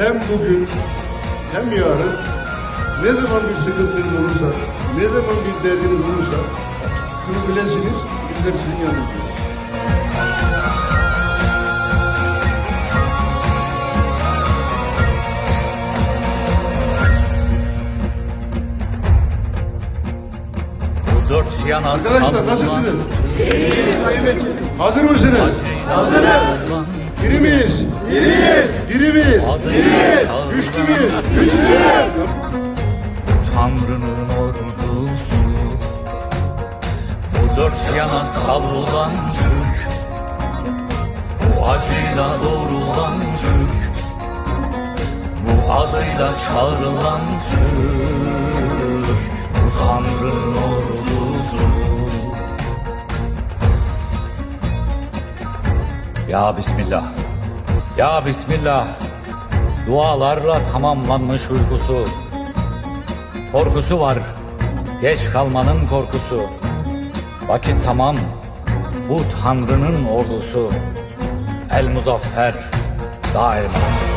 hem bugün hem yarın ne zaman bir sıkıntınız olursa, ne zaman bir derdiniz olursa şunu bilesiniz, bizler sizin yanınızdayız. Bu dört yana Arkadaşlar nasılsınız? Hazır mısınız? Hazırım. Diri miyiz? Diriyiz. Diri miyiz? Güçlü müyüz? Tanrı'nın ordusu. Bu dört yana savrulan Türk. Bu acıyla doğrulan Türk. Bu adıyla çağrılan Türk. Bu Tanrı'nın ordusu. Ya Bismillah Ya Bismillah Dualarla tamamlanmış uykusu Korkusu var. Geç kalmanın korkusu. Vakit tamam. Bu Tanrı'nın ordusu. El muzaffer daima.